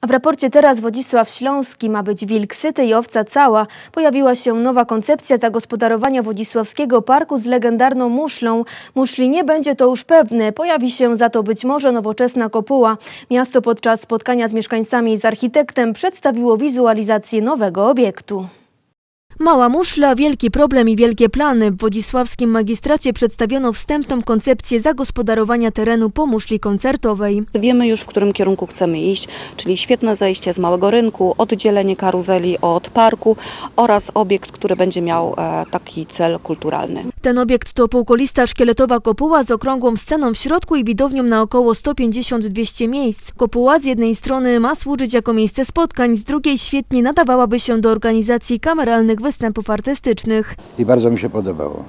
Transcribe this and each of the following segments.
A w raporcie teraz Wodzisław Śląski ma być wilk syty i owca cała. Pojawiła się nowa koncepcja zagospodarowania Wodzisławskiego Parku z legendarną muszlą. Muszli nie będzie to już pewne. Pojawi się za to być może nowoczesna kopuła. Miasto podczas spotkania z mieszkańcami i z architektem przedstawiło wizualizację nowego obiektu. Mała muszla, wielki problem i wielkie plany. W Wodzisławskim magistracie przedstawiono wstępną koncepcję zagospodarowania terenu po muszli koncertowej. Wiemy już, w którym kierunku chcemy iść, czyli świetne zejście z małego rynku, oddzielenie karuzeli od parku oraz obiekt, który będzie miał e, taki cel kulturalny. Ten obiekt to półkolista szkieletowa kopuła z okrągłą sceną w środku i widownią na około 150-200 miejsc. Kopuła z jednej strony ma służyć jako miejsce spotkań, z drugiej świetnie nadawałaby się do organizacji kameralnych występów artystycznych. i bardzo mi się podobało.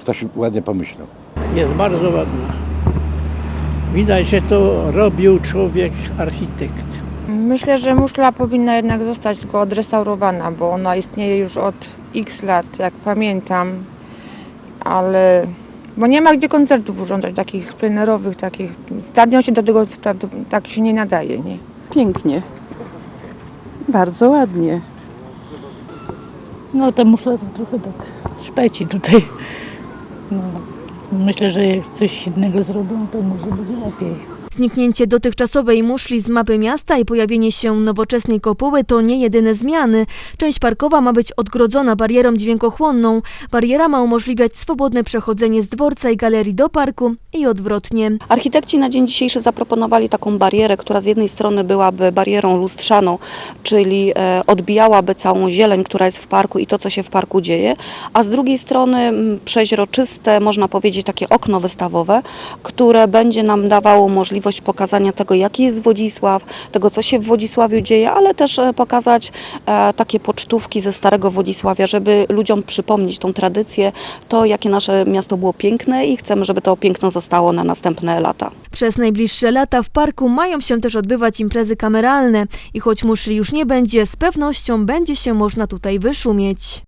Ktoś ładnie pomyślał. Jest bardzo ładna. Widać, że to robił człowiek architekt. Myślę, że muszla powinna jednak zostać tylko odrestaurowana, bo ona istnieje już od x lat, jak pamiętam, ale bo nie ma gdzie koncertów urządzać, takich plenerowych, takich. Stadion się do tego tak się nie nadaje, nie? Pięknie. Bardzo ładnie. No ta muszla to trochę tak szpeci tutaj. No, myślę, że jak coś innego zrobią, to może będzie lepiej. Zniknięcie dotychczasowej muszli z mapy miasta i pojawienie się nowoczesnej kopuły to nie jedyne zmiany. Część parkowa ma być odgrodzona barierą dźwiękochłonną. Bariera ma umożliwiać swobodne przechodzenie z dworca i galerii do parku i odwrotnie. Architekci na dzień dzisiejszy zaproponowali taką barierę, która z jednej strony byłaby barierą lustrzaną, czyli e, odbijałaby całą zieleń, która jest w parku i to, co się w parku dzieje, a z drugiej strony przeźroczyste, można powiedzieć, takie okno wystawowe, które będzie nam dawało możliwość pokazania tego, jaki jest Wodzisław, tego, co się w Wodzisławiu dzieje, ale też e, pokazać e, takie pocztówki ze starego Wodzisławia, żeby ludziom przypomnieć tą tradycję, to, jakie nasze miasto było piękne i chcemy, żeby to piękno zostało na następne lata. Przez najbliższe lata w parku mają się też odbywać imprezy kameralne i choć muszli już nie będzie, z pewnością będzie się można tutaj wyszumieć.